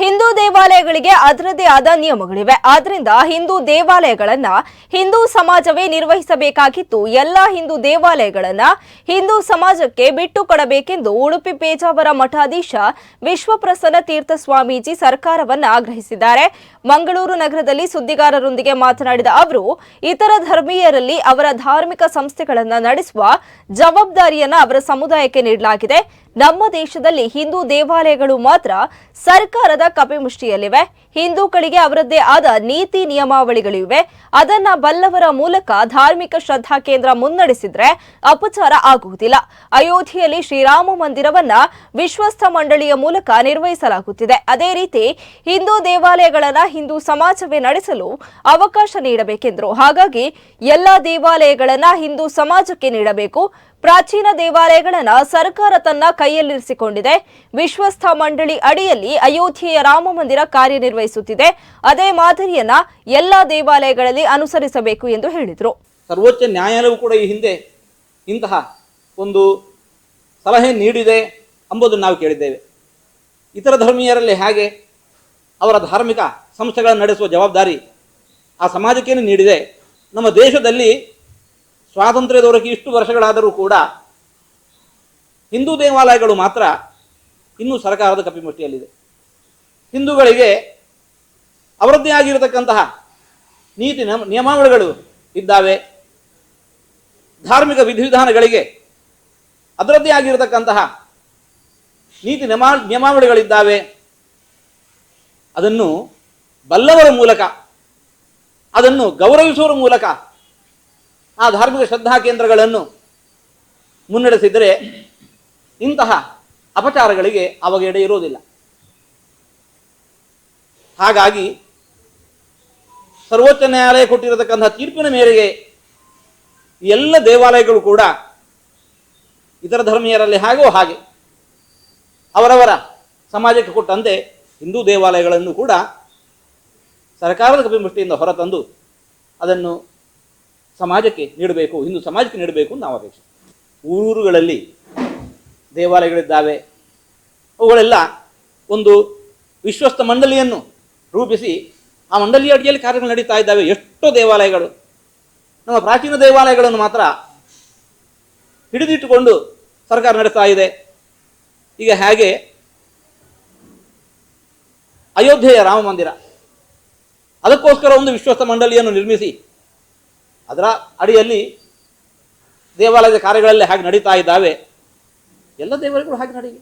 ಹಿಂದೂ ದೇವಾಲಯಗಳಿಗೆ ಅದರದೇ ಆದ ನಿಯಮಗಳಿವೆ. ಆದ್ರಿಂದ ಹಿಂದೂ ದೇವಾಲಯಗಳನ್ನ ಹಿಂದೂ ಸಮಾಜವೇ ನಿರ್ವಹಿಸಬೇಕಾಗಿತ್ತು. ಎಲ್ಲಾ ಹಿಂದೂ ದೇವಾಲಯಗಳನ್ನ ಹಿಂದೂ ಸಮಾಜಕ್ಕೆ ಬಿಟ್ಟು ಕೊಡಬೇಕೆಂದು ಉಡುಪಿ ಪೇಜಾವರ ಮಠಾಧೀಶ ವಿಶ್ವಪ್ರಸನ್ನ ತೀರ್ಥ ಸ್ವಾಮೀಜಿ ಸರ್ಕಾರವನ್ನ ಆಗ್ರಹಿಸಿದ್ದಾರೆ. ಮಂಗಳೂರು ನಗರದಲ್ಲಿ ಸುದ್ದಿಗಾರರೊಂದಿಗೆ ಮಾತನಾಡಿದ ಅವರು, ಇತರ ಧರ್ಮೀಯರಲ್ಲಿ ಅವರ ಧಾರ್ಮಿಕ ಸಂಸ್ಥೆಗಳನ್ನ ನಡೆಸುವ ಜವಾಬ್ದಾರಿಯನ್ನ ಅವರ ಸಮುದಾಯಕ್ಕೆ ನೀಡಲಾಗಿದೆ. ನಮ್ಮ ದೇಶದಲ್ಲಿ ಹಿಂದೂ ದೇವಾಲಯಗಳು ಮಾತ್ರ ಸರ್ಕಾರದ ಕಪಿಮುಷ್ಟಿಯಲ್ಲಿವೆ. ಹಿಂದೂಗಳಿಗೆ ಅವರದ್ದೇ ಆದ ನೀತಿ ನಿಯಮಾವಳಿಗಳಿವೆ. ಅದನ್ನ ಬಲ್ಲವರ ಮೂಲಕ ಧಾರ್ಮಿಕ ಶ್ರದ್ಧಾ ಕೇಂದ್ರ ಮುನ್ನಡೆಸಿದ್ರೆ ಅಪಚಾರ ಆಗುವುದಿಲ್ಲ. ಅಯೋಧ್ಯೆಯಲ್ಲಿ ಶ್ರೀರಾಮ ಮಂದಿರವನ್ನ ವಿಶ್ವಸ್ಥ ಮಂಡಳಿಯ ಮೂಲಕ ನಿರ್ವಹಿಸಲಾಗುತ್ತಿದೆ. ಅದೇ ರೀತಿ ಹಿಂದೂ ದೇವಾಲಯಗಳನ್ನ ಹಿಂದೂ ಸಮಾಜವೇ ನಡೆಸಲು ಅವಕಾಶ ನೀಡಬೇಕೆಂದರು. ಹಾಗಾಗಿ ಎಲ್ಲಾ ದೇವಾಲಯಗಳನ್ನ ಹಿಂದೂ ಸಮಾಜಕ್ಕೆ ನೀಡಬೇಕು. ಪ್ರಾಚೀನ ದೇವಾಲಯಗಳನ್ನು ಸರ್ಕಾರ ತನ್ನ ಕೈಯಲ್ಲಿರಿಸಿಕೊಂಡಿದೆ. ವಿಶ್ವಸ್ಥ ಮಂಡಳಿ ಅಡಿಯಲ್ಲಿ ಅಯೋಧ್ಯೆಯ ರಾಮ ಮಂದಿರ ಕಾರ್ಯನಿರ್ವಹಿಸುತ್ತಿದೆ. ಅದೇ ಮಾದರಿಯನ್ನ ಎಲ್ಲಾ ದೇವಾಲಯಗಳಲ್ಲಿ ಅನುಸರಿಸಬೇಕು ಎಂದು ಹೇಳಿದರು. ಸರ್ವೋಚ್ಚ ನ್ಯಾಯಾಲಯವು ಕೂಡ ಈ ಹಿಂದೆ ಇಂತಹ ಒಂದು ಸಲಹೆ ನೀಡಿದೆ ಎಂಬುದನ್ನು ನಾವು ಕೇಳಿದ್ದೇವೆ. ಇತರ ಧರ್ಮೀಯರಲ್ಲಿ ಹೇಗೆ ಅವರ ಧಾರ್ಮಿಕ ಸಂಸ್ಥೆಗಳನ್ನು ನಡೆಸುವ ಜವಾಬ್ದಾರಿ ಆ ಸಮಾಜಕ್ಕೇನು ನೀಡಿದೆ. ನಮ್ಮ ದೇಶದಲ್ಲಿ ಸ್ವಾತಂತ್ರ್ಯ ದೊರಕಿ ಇಷ್ಟು ವರ್ಷಗಳಾದರೂ ಕೂಡ ಹಿಂದೂ ದೇವಾಲಯಗಳು ಮಾತ್ರ ಇನ್ನೂ ಸರ್ಕಾರದ ಕಪಿಮುಷ್ಟಿಯಲ್ಲಿದೆ. ಹಿಂದೂಗಳಿಗೆ ಅವರದ್ದೇ ಆಗಿರತಕ್ಕಂತಹ ನೀತಿ ನಿಯಮ- ನಿಯಮಾವಳಿಗಳು ಇದ್ದಾವೆ. ಧಾರ್ಮಿಕ ವಿಧಿವಿಧಾನಗಳಿಗೆ ಅದರದ್ದೇ ಆಗಿರತಕ್ಕಂತಹ ನೀತಿ ನಿಯಮ ನಿಯಮಾವಳಿಗಳಿದ್ದಾವೆ. ಅದನ್ನು ಬಲ್ಲವರ ಮೂಲಕ, ಅದನ್ನು ಗೌರವಿಸುವ ಮೂಲಕ ಆ ಧಾರ್ಮಿಕ ಶ್ರದ್ಧಾ ಕೇಂದ್ರಗಳನ್ನು ಮುನ್ನಡೆಸಿದರೆ ಇಂತಹ ಅಪಚಾರಗಳಿಗೆ ಅವಾಗ ಎಡೆ ಇರೋದಿಲ್ಲ ಹಾಗಾಗಿ ಸರ್ವೋಚ್ಚ ನ್ಯಾಯಾಲಯ ಕೊಟ್ಟಿರತಕ್ಕಂತಹ ತೀರ್ಪಿನ ಮೇರೆಗೆ ಎಲ್ಲ ದೇವಾಲಯಗಳು ಕೂಡ ಇತರ ಧರ್ಮೀಯರಲ್ಲಿ ಹಾಗೋ ಹಾಗೆ ಅವರವರ ಸಮಾಜಕ್ಕೆ ಕೊಟ್ಟಂತೆ ಹಿಂದೂ ದೇವಾಲಯಗಳನ್ನು ಕೂಡ ಸರ್ಕಾರದ ಕಪಿಮುಷ್ಟಿಯಿಂದ ಹೊರತಂದು ಅದನ್ನು ಸಮಾಜಕ್ಕೆ ನೀಡಬೇಕು, ಹಿಂದೂ ಸಮಾಜಕ್ಕೆ ನೀಡಬೇಕು ನಾವು ಅಪೇಕ್ಷೆ. ಊರುಗಳಲ್ಲಿ ದೇವಾಲಯಗಳಿದ್ದಾವೆ, ಅವುಗಳೆಲ್ಲ ಒಂದು ವಿಶ್ವಸ್ತ ಮಂಡಳಿಯನ್ನು ರೂಪಿಸಿ ಆ ಮಂಡಳಿಯ ಅಡಿಯಲ್ಲಿ ಕಾರ್ಯಗಳು ನಡೀತಾ ಇದ್ದಾವೆ. ಎಷ್ಟೋ ದೇವಾಲಯಗಳು, ನಮ್ಮ ಪ್ರಾಚೀನ ದೇವಾಲಯಗಳನ್ನು ಮಾತ್ರ ಹಿಡಿದಿಟ್ಟುಕೊಂಡು ಸರ್ಕಾರ ನಡೆಸ್ತಾ ಇದೆ. ಈಗ ಹೇಗೆ? ಅಯೋಧ್ಯೆಯ ರಾಮ ಮಂದಿರ, ಅದಕ್ಕೋಸ್ಕರ ಒಂದು ವಿಶ್ವಸ್ತ ಮಂಡಳಿಯನ್ನು ನಿರ್ಮಿಸಿ ಅದರ ಅಡಿಯಲ್ಲಿ ದೇವಾಲಯದ ಕಾರ್ಯಗಳಲ್ಲಿ ಹಾಗೆ ನಡೀತಾ ಇದ್ದಾವೆ. ಎಲ್ಲ ದೇವಾಲಯಗಳು ಹಾಗೆ ನಡೀಲಿ